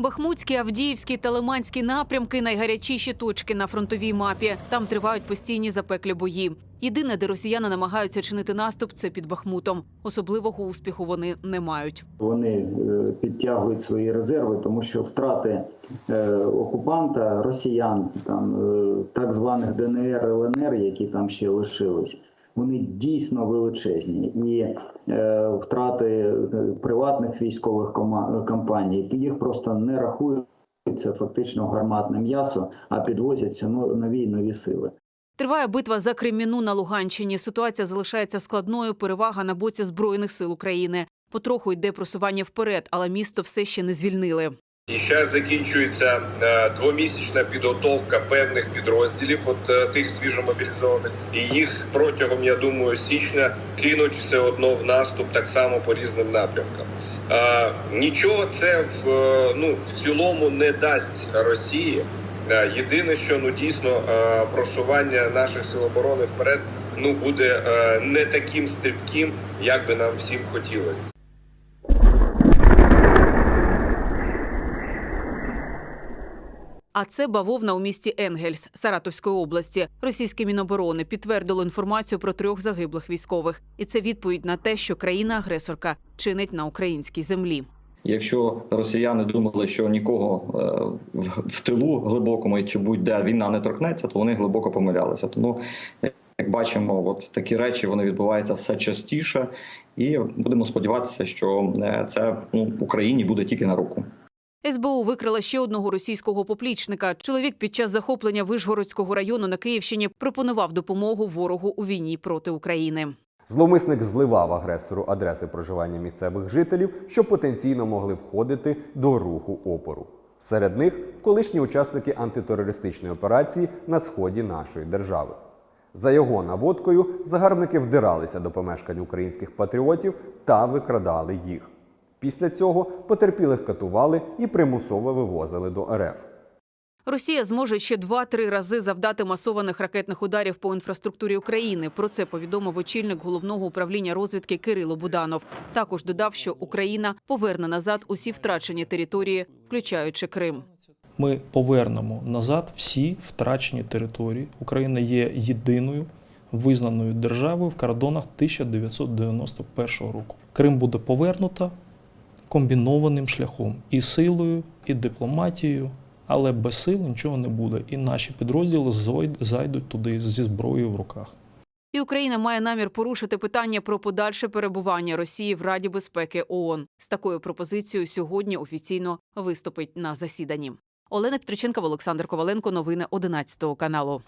Бахмутський, Авдіївський та Лиманський напрямки найгарячіші точки на фронтовій мапі. Там тривають постійні запеклі бої. Єдине, де росіяни намагаються чинити наступ, це під Бахмутом. Особливого успіху вони не мають. Вони е, підтягують свої резерви, тому що втрати е, окупанта, росіян, там е, так званих ДНР, ЛНР, які там ще лишились, вони дійсно величезні. І е, втрати е, приватних військових компаній їх просто не рахуються фактично гарматне м'ясо, а підвозяться ну, нові й нові сили. Триває битва за Креміну на Луганщині. Ситуація залишається складною. Перевага на боці збройних сил України. Потроху йде просування вперед, але місто все ще не звільнили. І зараз закінчується е, двомісячна підготовка певних підрозділів, от е, тих свіжомобілізованих, і їх протягом, я думаю, січня кинуть все одно в наступ так само по різним напрямкам. Е, нічого це в ну в цілому не дасть Росії. Єдине, що ну дійсно просування наших сил оборони вперед ну буде не таким стрибким, як би нам всім хотілося. А це бавовна у місті Енгельс Саратовської області. Російське міноборони підтвердило інформацію про трьох загиблих військових, і це відповідь на те, що країна-агресорка чинить на українській землі. Якщо росіяни думали, що нікого е, в, тилу глибокому чи будь-де війна не торкнеться, то вони глибоко помилялися. Тому, як бачимо, от такі речі вони відбуваються все частіше, і будемо сподіватися, що е, це ну, Україні буде тільки на руку. СБУ викрила ще одного російського поплічника. Чоловік під час захоплення Вишгородського району на Київщині пропонував допомогу ворогу у війні проти України. Зловмисник зливав агресору адреси проживання місцевих жителів, що потенційно могли входити до руху опору. Серед них колишні учасники антитерористичної операції на сході нашої держави. За його наводкою загарбники вдиралися до помешкань українських патріотів та викрадали їх. Після цього потерпілих катували і примусово вивозили до РФ. Росія зможе ще два-три рази завдати масованих ракетних ударів по інфраструктурі України. Про це повідомив очільник головного управління розвідки Кирило Буданов. Також додав, що Україна поверне назад усі втрачені території, включаючи Крим. Ми повернемо назад всі втрачені території. Україна є єдиною визнаною державою в кордонах 1991 року. Крим буде повернуто комбінованим шляхом і силою, і дипломатією, але без сил нічого не буде. І наші підрозділи зайдуть туди зі зброєю в руках. І Україна має намір порушити питання про подальше перебування Росії в Раді безпеки ООН. З такою пропозицією сьогодні офіційно виступить на засіданні. Олена Петриченка, Олександр Коваленко. Новини 11 каналу.